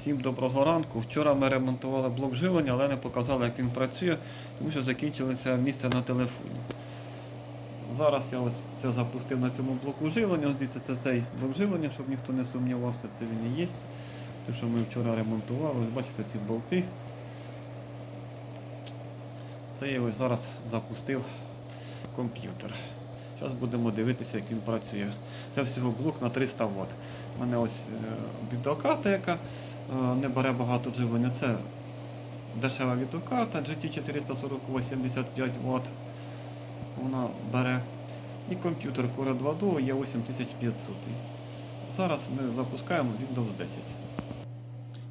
Всім доброго ранку. Вчора ми ремонтували блок живлення, але не показали, як він працює, тому що закінчилося місце на телефоні. Зараз я ось це запустив на цьому блоку живлення. Дивіться, це цей блок живлення, щоб ніхто не сумнівався, це він і є. Те, що ми вчора ремонтували, ось бачите ці болти. Це я ось зараз запустив комп'ютер. Зараз будемо дивитися, як він працює. Це всього блок на 300 Вт. У мене ось е, відеокарта, яка не бере багато живлення. Це дешева відеокарта GT440 85 Вт. Вона бере. І комп'ютер Core 2 Duo є 8500. Зараз ми запускаємо Windows 10.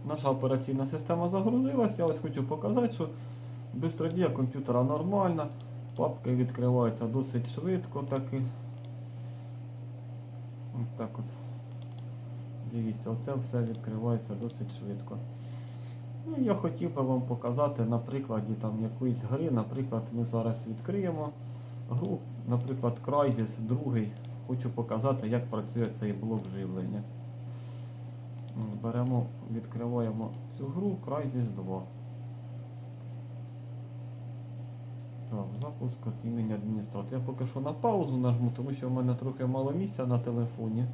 Наша операційна система загрузилася. Я ось хочу показати, що бистродія комп'ютера нормальна. Папки відкриваються досить швидко таки. Ось так от. Дивіться, оце все відкривається досить швидко. Ну, я хотів би вам показати на прикладі там якоїсь гри. Наприклад, ми зараз відкриємо гру, наприклад, Crysis 2. Хочу показати, як працює цей блок живлення. Беремо, відкриваємо цю гру Crysis 2. Так, запуск від імені адміністратора. Я поки що на паузу нажму, тому що в мене трохи мало місця на телефоні.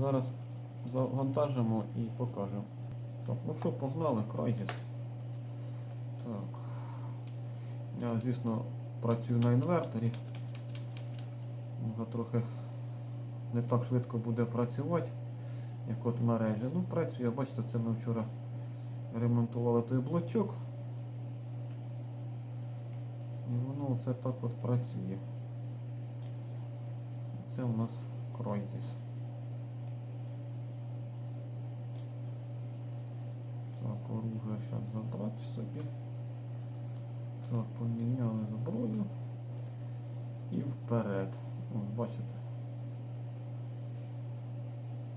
Зараз завантажимо і покажемо. Так, ну що, погнали, Crysis. Так. Я, звісно, працюю на інверторі. Може трохи не так швидко буде працювати, як от мережі. Ну, працює, бачите, це ми вчора ремонтували той блочок. І воно це так от працює. Це у нас Crysis. Оружие зараз забрати собі. Так, поміняли зброю. І вперед. Ось, бачите.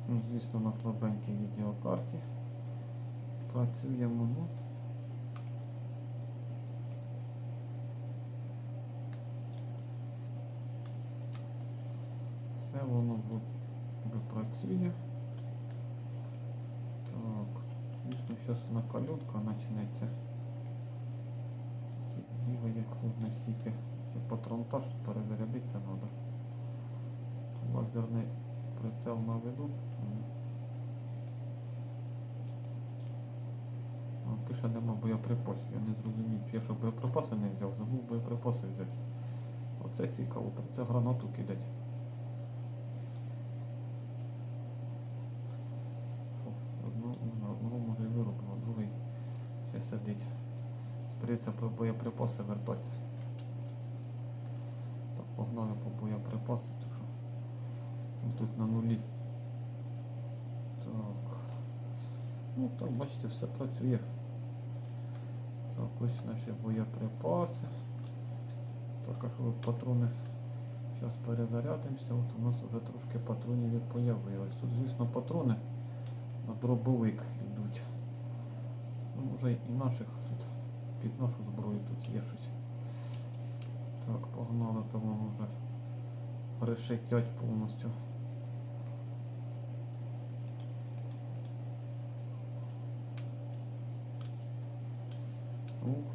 Ну, звісно, на слабенькій відеокарті. Працюємо, ну. Все воно вже працює. Так, звісно, зараз накалютка почнеться. Діва як настільки. Ще патронтаж перезарядитися треба. Лазерний прицел на виду. А, Пише нема боєприпасів, я не зрозумів. Я що боєприпаси не взяв, забув боєприпаси взяти. Оце цікаво, про це гранату кидать. Придеться по боєприпаси вертатися. Так, погнали по боєприпаси, то що тут на нулі. Так. Ну там бачите, все працює. Так, ось наші боєприпаси. Так, а що патрони зараз перезарядимося. От у нас вже трошки патронів і появилось. Тут, звісно, патрони на дробовик йдуть. Ну, вже і наших тут нашу зброю тут є щось. Так, погнали, то воно вже решетять повністю.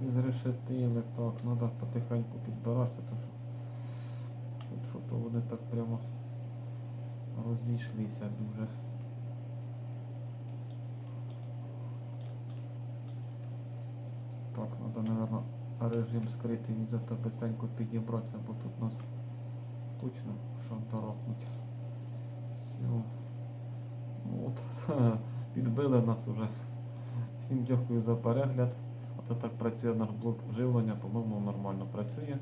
І зрешетили. Так, треба потихеньку підбиратися, то що тут що-то вони так прямо розійшлися дуже. Треба, наверное, режим скритий від зато быстренько підібратися, бо тут нас кучно шантарахнуть. Все. Ну, От, підбили нас уже. Всім дякую за перегляд. Оце так працює наш блок живлення, по-моєму, нормально працює.